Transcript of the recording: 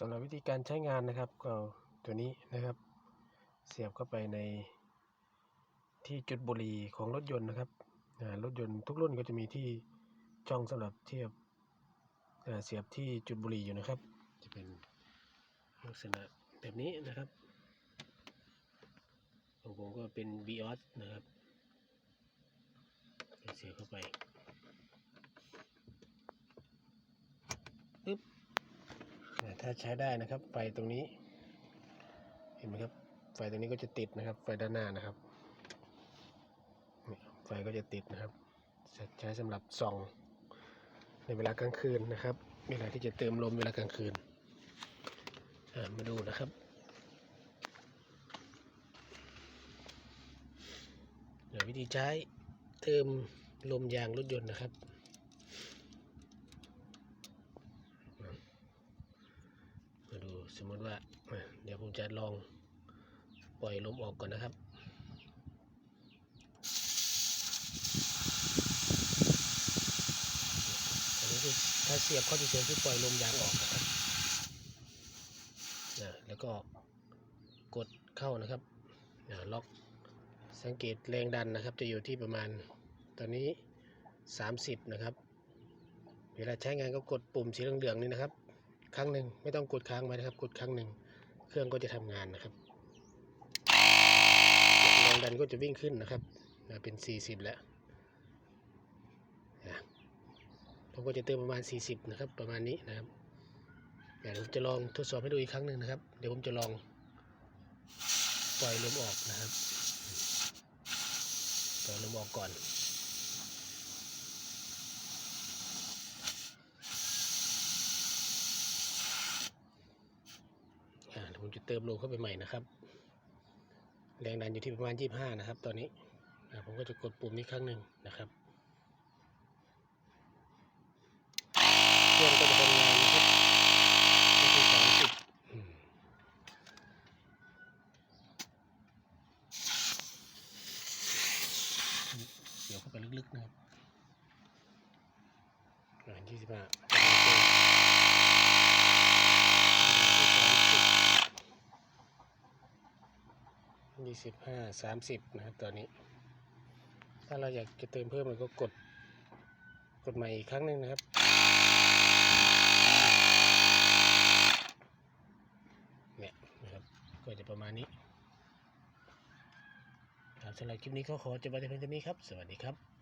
สำหรับวิธีการใช้งานนะครับก็ตัวนี้นะครับ เสียบเข้าไปในที่จุดบุหรี่ของรถยนต์นะครับรถยนต์ทุกรุ่นก็จะมีที่ช่องสำหรับเทียบเสียบที่จุดบุหรี่อยู่นะครับ จะเป็นลักษณะแบบนี้นะครับของผมก็เป็น BIOS นะครับเสียบเข้าไปปึ๊บ ถ้าใช้ได้นะครับ ไฟตรงนี้ เห็นไหมครับ ไฟตรงนี้ก็จะติดนะครับ ไฟด้านหน้านะครับ ไฟก็จะติดนะครับ ใช้สำหรับส่อง ในเวลากลางคืนนะครับ เวลาที่จะเติมลมเวลากลางคืน มาดูนะครับวิธีใช้เติมลมยางรถยนต์นะครับ มาดู สมมติว่า เดี๋ยวผมจะลองปล่อยลมออกก่อนนะครับ อันนี้คือถ้าเสียบเข้าเฉยๆคือปล่อยลมยางออกนะครับนะแล้วก็กดเข้านะครับนะล็อกสังเกตแรงดันนะครับ จะอยู่ที่ประมาณตอนนี้ 30 นะครับ เวลาใช้งานก็กดปุ่มสีเหลืองๆนี่นะครับ ครั้งหนึ่งไม่ต้องกดค้างไว้นะครับ กดครั้งหนึ่งเครื่องก็จะทำงานนะครับแรงดันก็จะวิ่งขึ้นนะครับเป็น 40 แล้วผมก็จะเติมประมาณ 40 นะครับ ประมาณนี้นะครับเดี๋ยวผมจะลองทดสอบให้ดูอีกครั้งหนึ่งนะครับ เดี๋ยวผมจะลองปล่อยลมออกนะครับปล่อยลมออกก่อน อ่าเดี๋ยว ผมจะเติมลมเข้าไปใหม่นะครับ แรงดันอยู่ที่ประมาณ 25 นะครับ ตอนนี้ผมก็จะกดปุ่มนี้ครั้งหนึ่งนะครับเครื่องก็จะทำงานนะครับก็คือ30เดี๋ยวเข้าไปลึกๆนะครับอ่า25 ยี่สิบห้าสามสิบนะครับตอนนี้ ถ้าเราอยากจะเติมเพิ่มเราก็กด กดใหม่อีกครั้งหนึ่งนะครับ เนี่ยนะครับ ก็จะประมาณนี้ครับสำหรับคลิปนี้ก็ขอจบไปแต่เพียงเท่านี้ครับ สวัสดีครับ